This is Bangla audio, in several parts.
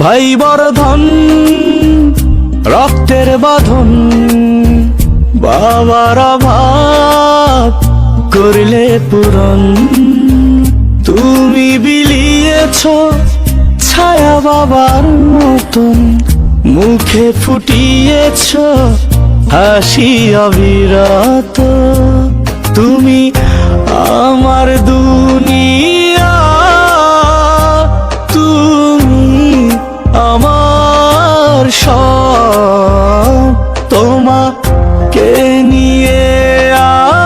ভাই বর্ধন, রক্তের বাঁধন, বাবার অভাব করলে পূরণ। তুমি বিলিয়েছ ছায়া বাবার মতন, মুখে ফুটিয়েছ হাসি অবিরত। তুমি আমার দুনিয়া। তুমি আমার সব। তোমাকে নিয়ে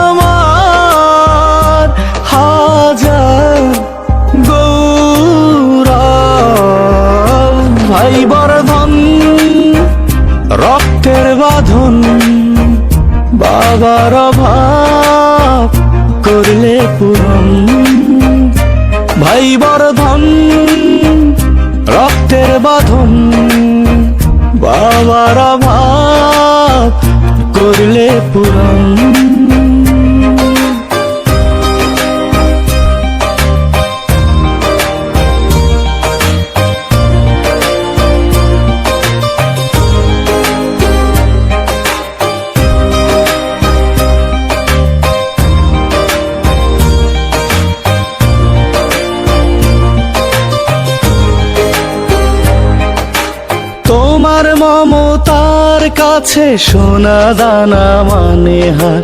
আমার হাজার গৌরব। ভাই বর্ধন। রক্তের বাঁধন বাবার অভাব করলে পূরণ। ভাই বরধন রক্তের বাঁধন বাবার অভাব করলে পূরণ। মমতার কাছে সোনা দানা মানে হার।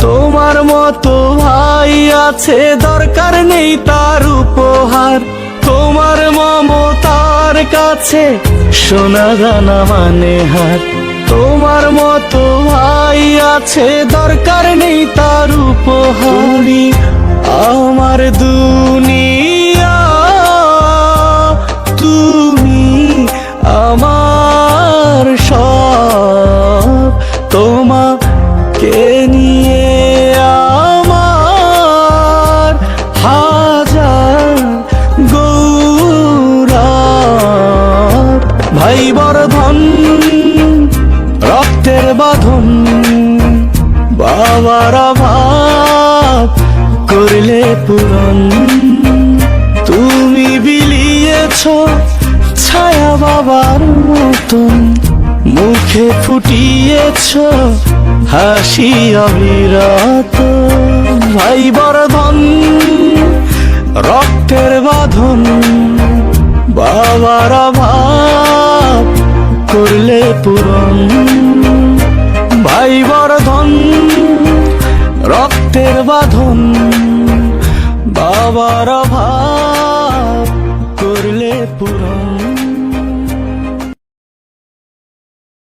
তোমার মতো ভাই আছে দরকার নেই তার উপহার। তোমার মমতার কাছে সোনা দানা মানে হার। তোমার মতো ভাই আছে দরকার নেই তার উপহারি। আমার দুনিয়া ভাই বর্ধন রক্তের বাঁধন। বাবার অভাব করলে পূরণ। তুমি বিলিয়েছ ছায়া বাবার মতন। মুখে ফুটিয়েছ হাসি অবিরত। ভাই বর্ধন রক্তের বাঁধন। বাবার করলে পূরণ ভাই বর্ধন রক্তের বাঁধন বাবার অভাব।